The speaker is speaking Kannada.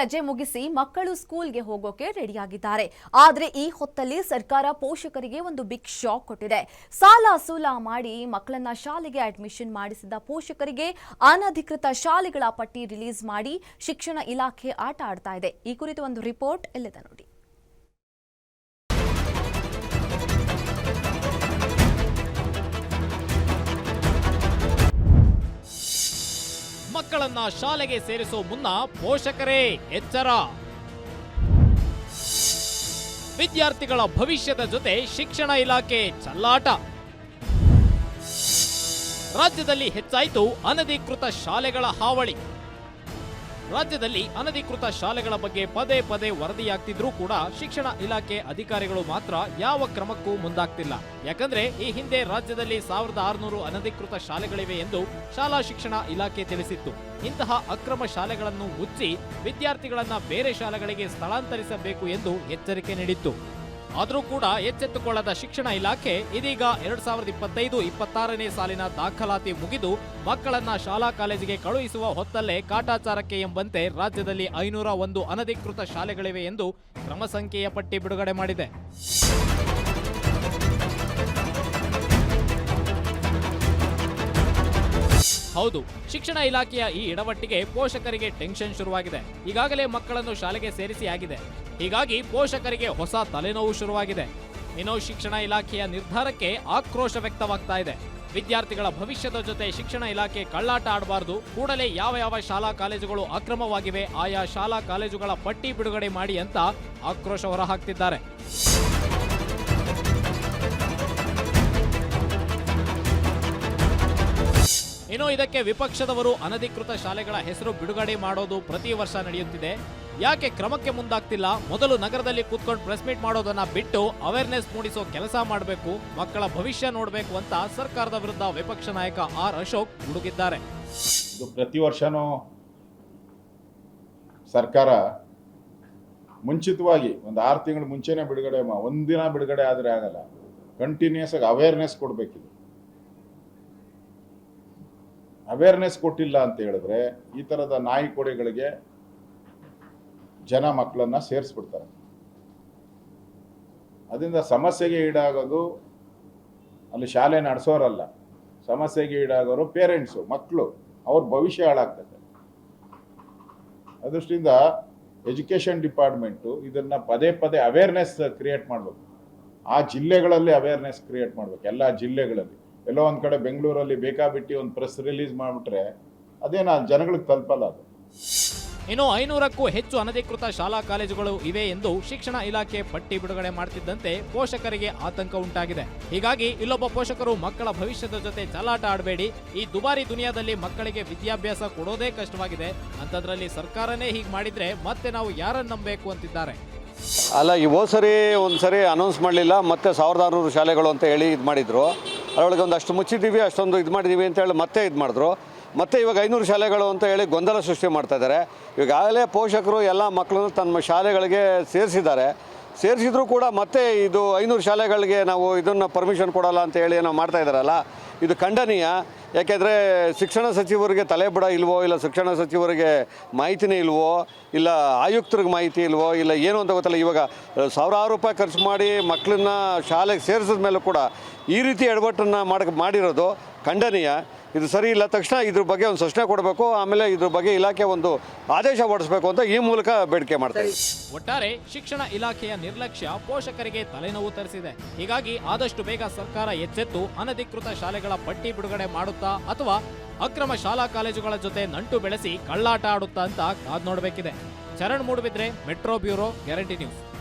ರಜೆ ಮುಗಿಸಿ ಮಕ್ಕಳು ಸ್ಕೂಲ್ಗೆ ಹೋಗೋಕೆ ರೆಡಿಯಾಗಿದ್ದಾರೆ. ಆದ್ರೆ ಈ ಹೊತ್ತಲ್ಲಿ ಸರ್ಕಾರ ಪೋಷಕರಿಗೆ ಒಂದು ಬಿಗ್ ಶಾಕ್ ಕೊಟ್ಟಿದೆ. ಸಾಲ ಸೂಲ ಮಾಡಿ ಮಕ್ಕಳನ್ನ ಶಾಲೆಗೆ ಅಡ್ಮಿಷನ್ ಮಾಡಿಸಿದ ಪೋಷಕರಿಗೆ ಅನಧಿಕೃತ ಶಾಲೆಗಳ ಪಟ್ಟಿ ರಿಲೀಸ್ ಮಾಡಿ ಶಿಕ್ಷಣ ಇಲಾಖೆ ಆಟ ಆಡ್ತಾ ಇದೆ. ಈ ಕುರಿತು ಒಂದು ರಿಪೋರ್ಟ್ ಎಲ್ಲಿದೆ ನೋಡಿ. ಮಕ್ಕಳನ್ನ ಶಾಲೆಗೆ ಸೇರಿಸೋ ಮುನ್ನ ಪೋಷಕರೇ ಎಚ್ಚರ. ವಿದ್ಯಾರ್ಥಿಗಳ ಭವಿಷ್ಯದ ಜೊತೆ ಶಿಕ್ಷಣ ಇಲಾಖೆ ಚಲ್ಲಾಟ. ರಾಜ್ಯದಲ್ಲಿ ಹೆಚ್ಚಾಯಿತು ಅನಧಿಕೃತ ಶಾಲೆಗಳ ಹಾವಳಿ. ರಾಜ್ಯದಲ್ಲಿ ಅನಧಿಕೃತ ಶಾಲೆಗಳ ಬಗ್ಗೆ ಪದೇ ಪದೇ ವರದಿಯಾಗ್ತಿದ್ರೂ ಕೂಡ ಶಿಕ್ಷಣ ಇಲಾಖೆ ಅಧಿಕಾರಿಗಳು ಮಾತ್ರ ಯಾವ ಕ್ರಮಕ್ಕೂ ಮುಂದಾಗ್ತಿಲ್ಲ. ಯಾಕಂದ್ರೆ ಈ ಹಿಂದೆ ರಾಜ್ಯದಲ್ಲಿ ಸಾವಿರದ ಆರುನೂರು ಅನಧಿಕೃತ ಶಾಲೆಗಳಿವೆ ಎಂದು ಶಾಲಾ ಶಿಕ್ಷಣ ಇಲಾಖೆ ತಿಳಿಸಿತ್ತು. ಇಂತಹ ಅಕ್ರಮ ಶಾಲೆಗಳನ್ನು ಮುಚ್ಚಿ ವಿದ್ಯಾರ್ಥಿಗಳನ್ನ ಬೇರೆ ಶಾಲೆಗಳಿಗೆ ಸ್ಥಳಾಂತರಿಸಬೇಕು ಎಂದು ಎಚ್ಚರಿಕೆ ನೀಡಿತ್ತು. ಆದರೂ ಕೂಡ ಎಚ್ಚೆತ್ತುಕೊಳ್ಳದ ಶಿಕ್ಷಣ ಇಲಾಖೆ ಇದೀಗ ಎರಡ್ ಸಾವಿರದ ಇಪ್ಪತ್ತೈದು ಇಪ್ಪತ್ತಾರನೇ ಸಾಲಿನ ದಾಖಲಾತಿ ಮುಗಿದು ಮಕ್ಕಳನ್ನ ಶಾಲಾ ಕಾಲೇಜಿಗೆ ಕಳುಹಿಸುವ ಹೊತ್ತಲ್ಲೇ ಕಾಟಾಚಾರಕ್ಕೆ ಎಂಬಂತೆ ರಾಜ್ಯದಲ್ಲಿ ಐನೂರ ಒಂದು ಅನಧಿಕೃತ ಶಾಲೆಗಳಿವೆ ಎಂದು ಕ್ರಮ ಸಂಖ್ಯೆಯ ಪಟ್ಟಿ ಬಿಡುಗಡೆ ಮಾಡಿದೆ. ಹೌದು, ಶಿಕ್ಷಣ ಇಲಾಖೆಯ ಈ ಇಡವಟ್ಟಿಗೆ ಪೋಷಕರಿಗೆ ಟೆನ್ಷನ್ ಶುರುವಾಗಿದೆ. ಈಗಾಗಲೇ ಮಕ್ಕಳನ್ನು ಶಾಲೆಗೆ ಸೇರಿಸಿ ಆಗಿದೆ. ಹೀಗಾಗಿ ಪೋಷಕರಿಗೆ ಹೊಸ ತಲೆನೋವು ಶುರುವಾಗಿದೆ. ಇನ್ನು ಶಿಕ್ಷಣ ಇಲಾಖೆಯ ನಿರ್ಧಾರಕ್ಕೆ ಆಕ್ರೋಶ ವ್ಯಕ್ತವಾಗ್ತಾ ಇದೆ. ವಿದ್ಯಾರ್ಥಿಗಳ ಭವಿಷ್ಯದ ಜೊತೆ ಶಿಕ್ಷಣ ಇಲಾಖೆ ಕಳ್ಳಾಟ ಆಡಬಾರದು. ಕೂಡಲೇ ಯಾವ ಯಾವ ಶಾಲಾ ಕಾಲೇಜುಗಳು ಅಕ್ರಮವಾಗಿವೆ, ಆಯಾ ಶಾಲಾ ಕಾಲೇಜುಗಳ ಪಟ್ಟಿ ಬಿಡುಗಡೆ ಮಾಡಿ ಅಂತ ಆಕ್ರೋಶ ಹೊರಹಾಕ್ತಿದ್ದಾರೆ. ಇನ್ನು ಇದಕ್ಕೆ ವಿಪಕ್ಷದವರು ಅನಧಿಕೃತ ಶಾಲೆಗಳ ಹೆಸರು ಬಿಡುಗಡೆ ಮಾಡೋದು ಪ್ರತಿ ವರ್ಷ ನಡೆಯುತ್ತಿದೆ. ಯಾಕೆ ಕ್ರಮಕ್ಕೆ ಮುಂದಾಗ್ತಿಲ್ಲ? ಮೊದಲು ನಗರದಲ್ಲಿ ಕೂತ್ಕೊಂಡು ಪ್ರೆಸ್ ಮೀಟ್ ಮಾಡೋದನ್ನ ಬಿಟ್ಟು ಅವೇರ್ನೆಸ್ ಮೂಡಿಸೋ ಕೆಲಸ ಮಾಡಬೇಕು, ಮಕ್ಕಳ ಭವಿಷ್ಯ ನೋಡಬೇಕು ಅಂತ ಸರ್ಕಾರದ ವಿರುದ್ಧ ವಿಪಕ್ಷ ನಾಯಕ ಆರ್ ಅಶೋಕ್ ಹುಡುಗಿದ್ದಾರೆ ಪ್ರತಿ ವರ್ಷನೂ ಸರ್ಕಾರ ಮುಂಚಿತವಾಗಿ ಒಂದು ಆರು ತಿಂಗಳು ಮುಂಚೆನೇ ಬಿಡುಗಡೆ ಒಂದಿನ ಬಿಡುಗಡೆ ಆದರೆ ಆಗಲ್ಲ. ಕಂಟಿನ್ಯೂಸ್ ಆಗಿ ಅವೇರ್ನೆಸ್ ಕೊಡಬೇಕಿದು. ಅವೇರ್ನೆಸ್ ಕೊಟ್ಟಿಲ್ಲ ಅಂತ ಹೇಳಿದ್ರೆ ಈ ಥರದ ನಾಯಿ ಕೊಡೆಗಳಿಗೆ ಜನ ಮಕ್ಕಳನ್ನ ಸೇರಿಸ್ಬಿಡ್ತಾರೆ. ಅದರಿಂದ ಸಮಸ್ಯೆಗೆ ಈಡಾಗೋದು ಅಲ್ಲಿ ಶಾಲೆ ನಡೆಸೋರಲ್ಲ. ಸಮಸ್ಯೆಗೆ ಈಡಾಗೋರು ಪೇರೆಂಟ್ಸು ಮಕ್ಕಳು ಅವ್ರ ಭವಿಷ್ಯ ಹಾಳಾಗ್ತದೆ. ಅದೃಷ್ಟಿಂದ ಎಜುಕೇಷನ್ ಡಿಪಾರ್ಟ್ಮೆಂಟು ಇದನ್ನ ಪದೇ ಪದೇ ಅವೇರ್ನೆಸ್ ಕ್ರಿಯೇಟ್ ಮಾಡಬೇಕು. ಆ ಜಿಲ್ಲೆಗಳಲ್ಲಿ ಅವೇರ್ನೆಸ್ ಕ್ರಿಯೇಟ್ ಮಾಡಬೇಕು. ಎಲ್ಲ ಜಿಲ್ಲೆಗಳಲ್ಲಿ. ಎಲ್ಲೋ ಒಂದು ಕಡೆ ಬೆಂಗಳೂರಲ್ಲಿ ಬೇಕಾಬಿಟ್ಟಿ ಒಂದು ಪ್ರೆಸ್ ರಿಲೀಸ್ ಮಾಡಿಬಿಟ್ರೆ ಅದೇನ ಜನಗಳಿಗೆ ತಲುಪಲ್ಲ ಅದು. ಇನ್ನು ಐನೂರಕ್ಕೂ ಹೆಚ್ಚು ಅನಧಿಕೃತ ಶಾಲಾ ಕಾಲೇಜುಗಳು ಇವೆ ಎಂದು ಶಿಕ್ಷಣ ಇಲಾಖೆ ಪಟ್ಟಿ ಬಿಡುಗಡೆ ಮಾಡ್ತಿದ್ದಂತೆ ಪೋಷಕರಿಗೆ ಆತಂಕ ಉಂಟಾಗಿದೆ. ಹೀಗಾಗಿ ಇಲ್ಲೊಬ್ಬ ಪೋಷಕರು ಮಕ್ಕಳ ಭವಿಷ್ಯದ ಜೊತೆ ಚಲಾಟ ಆಡಬೇಡಿ ಈ ದುಬಾರಿ ದುನಿಯಾದಲ್ಲಿ ಮಕ್ಕಳಿಗೆ ವಿದ್ಯಾಭ್ಯಾಸ ಕೊಡೋದೇ ಕಷ್ಟವಾಗಿದೆ. ಅಂಥದ್ರಲ್ಲಿ ಸರ್ಕಾರನೇ ಹೀಗೆ ಮಾಡಿದ್ರೆ ಮತ್ತೆ ನಾವು ಯಾರನ್ನು ನಂಬಬೇಕು ಅಂತಿದ್ದಾರೆ? ಅಲ್ಲ ಈ ಹೋದ್ಸರಿ ಸರಿ ಒಂದು ಸರಿ ಅನೌನ್ಸ್ ಮಾಡಲಿಲ್ಲ ಮತ್ತೆ ಸಾವಿರದ ಆರುನೂರು ಶಾಲೆಗಳು ಅಂತ ಹೇಳಿ ಇದು ಮಾಡಿದರು. ಅದರೊಳಗೆ ಒಂದು ಅಷ್ಟು ಮುಚ್ಚಿದ್ದೀವಿ, ಅಷ್ಟೊಂದು ಇದು ಮಾಡಿದ್ದೀವಿ ಅಂತ ಹೇಳಿ ಮತ್ತೆ ಇದು ಮಾಡಿದ್ರು. ಮತ್ತೆ ಇವಾಗ ಐನೂರು ಶಾಲೆಗಳು ಅಂತ ಹೇಳಿ ಗೊಂದಲ ಸೃಷ್ಟಿ ಮಾಡ್ತಾ ಇದ್ದಾರೆ. ಈಗಾಗಲೇ ಪೋಷಕರು ಎಲ್ಲ ಮಕ್ಕಳನ್ನು ತಮ್ಮ ಶಾಲೆಗಳಿಗೆ ಸೇರಿಸಿದ್ದಾರೆ. ಸೇರಿಸಿದ್ರು ಕೂಡ ಮತ್ತೆ ಇದು ಐನೂರು ಶಾಲೆಗಳಿಗೆ ನಾವು ಇದನ್ನು ಪರ್ಮಿಷನ್ ಕೊಡಲ್ಲ ಅಂತ ಹೇಳಿ ನಾವು ಮಾಡ್ತಾ ಇದ್ದಾರಲ್ಲ ಇದು ಖಂಡನೀಯ. ಯಾಕೆಂದರೆ ಶಿಕ್ಷಣ ಸಚಿವರಿಗೆ ತಲೆಬಡ ಇಲ್ವೋ, ಇಲ್ಲ ಶಿಕ್ಷಣ ಸಚಿವರಿಗೆ ಮಾಹಿತಿನೇ ಇಲ್ವೋ, ಇಲ್ಲ ಆಯುಕ್ತರಿಗೆ ಮಾಹಿತಿ ಇಲ್ವೋ, ಇಲ್ಲ ಏನು ಅಂತ ಗೊತ್ತಲ್ಲ. ಇವಾಗ ಸಾವಿರಾರು ರೂಪಾಯಿ ಖರ್ಚು ಮಾಡಿ ಮಕ್ಕಳನ್ನ ಶಾಲೆಗೆ ಸೇರಿಸಿದ ಮೇಲೂ ಕೂಡ ಈ ರೀತಿ ಎಡವಟ್ಟನ್ನು ಮಾಡಕ್ಕೆ ಮಾಡಿರೋದು ಖಂಡನೀಯ. ಇದು ಸರಿ ಇಲ್ಲ, ತಕ್ಷಣ ಇದ್ರ ಬಗ್ಗೆ ಒಂದು ಸೂಚನೆ ಕೊಡಬೇಕು, ಆಮೇಲೆ ಇದ್ರ ಬಗ್ಗೆ ಇಲಾಖೆ ಒಂದು ಆದೇಶ ಹೊರಡಿಸಬೇಕು ಅಂತ ಈ ಮೂಲಕ ಬೇಡಿಕೆ ಮಾಡ್ತಾರೆ ಒಟ್ಟಾರೆ ಶಿಕ್ಷಣ ಇಲಾಖೆಯ ನಿರ್ಲಕ್ಷ್ಯ ಪೋಷಕರಿಗೆ ತಲೆನೋವು ತರಿಸಿದೆ. ಹೀಗಾಗಿ ಆದಷ್ಟು ಬೇಗ ಸರ್ಕಾರ ಎಚ್ಚೆತ್ತು ಅನಧಿಕೃತ ಶಾಲೆಗಳ ಪಟ್ಟಿ ಬಿಡುಗಡೆ ಮಾಡುತ್ತಾ ಅಥವಾ ಅಕ್ರಮ ಶಾಲಾ ಕಾಲೇಜುಗಳ ಜೊತೆ ನಂಟು ಬೆಳೆಸಿ ಕಳ್ಳಾಟ ಆಡುತ್ತಾ ಅಂತ ಕಾದ್ ನೋಡಬೇಕಿದೆ. Charan Moodbidri, metro bureau, guarantee news.